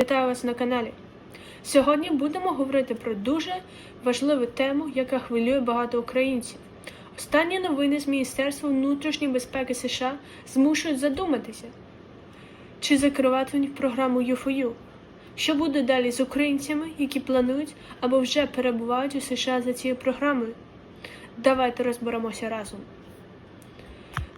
Вітаю вас на каналі. Сьогодні будемо говорити про дуже важливу тему, яка хвилює багато українців. Останні новини з Міністерства внутрішньої безпеки США змушують задуматися, чи закривати програму UFOU. Що буде далі з українцями, які планують або вже перебувають у США за цією програмою? Давайте розберемося разом.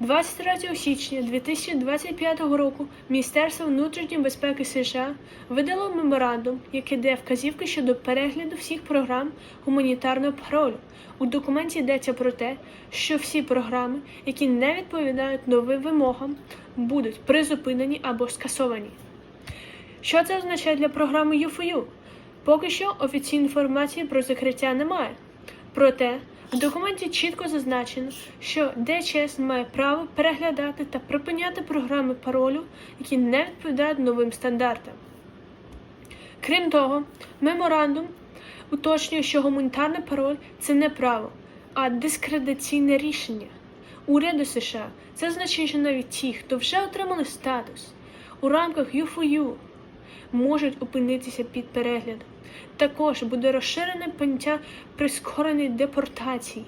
23 січня 2025 року Міністерство внутрішньої безпеки США видало меморандум, який дає вказівки щодо перегляду всіх програм гуманітарного паролю. У документі йдеться про те, що всі програми, які не відповідають новим вимогам, будуть призупинені або скасовані. Що це означає для програми UFU? Поки що офіційної інформації про закриття немає. Проте в документі чітко зазначено, що ДЧС має право переглядати та припиняти програми паролю, які не відповідають новим стандартам. Крім того, меморандум уточнює, що гуманітарний пароль це не право, а дискредитаційне рішення. Уряду США це означає, що навіть ті, хто вже отримали статус у рамках UFOU, можуть опинитися під переглядом. Також буде розширене поняття прискореної депортації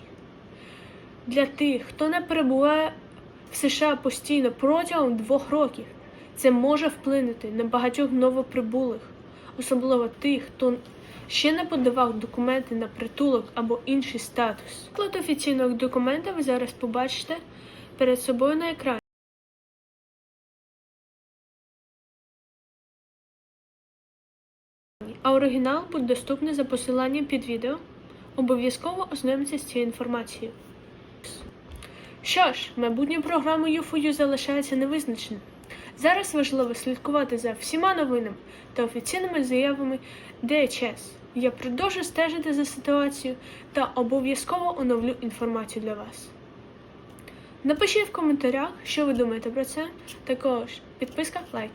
для тих, хто не перебуває в США постійно протягом двох років. Це може вплинути на багатьох новоприбулих, особливо тих, хто ще не подавав документи на притулок або інший статус. Склад офіційного документа ви зараз побачите перед собою на екрані. А оригінал буде доступний за посиланням під відео. Обов'язково ознайомтеся з цією інформацією. Що ж, майбутнє програми UFOU залишається невизначеним. Зараз важливо слідкувати за всіма новинами та офіційними заявами ДHS. Я продовжу стежити за ситуацією та обов'язково оновлю інформацію для вас. Напишіть в коментарях, що ви думаєте про це. Також підписка, лайк.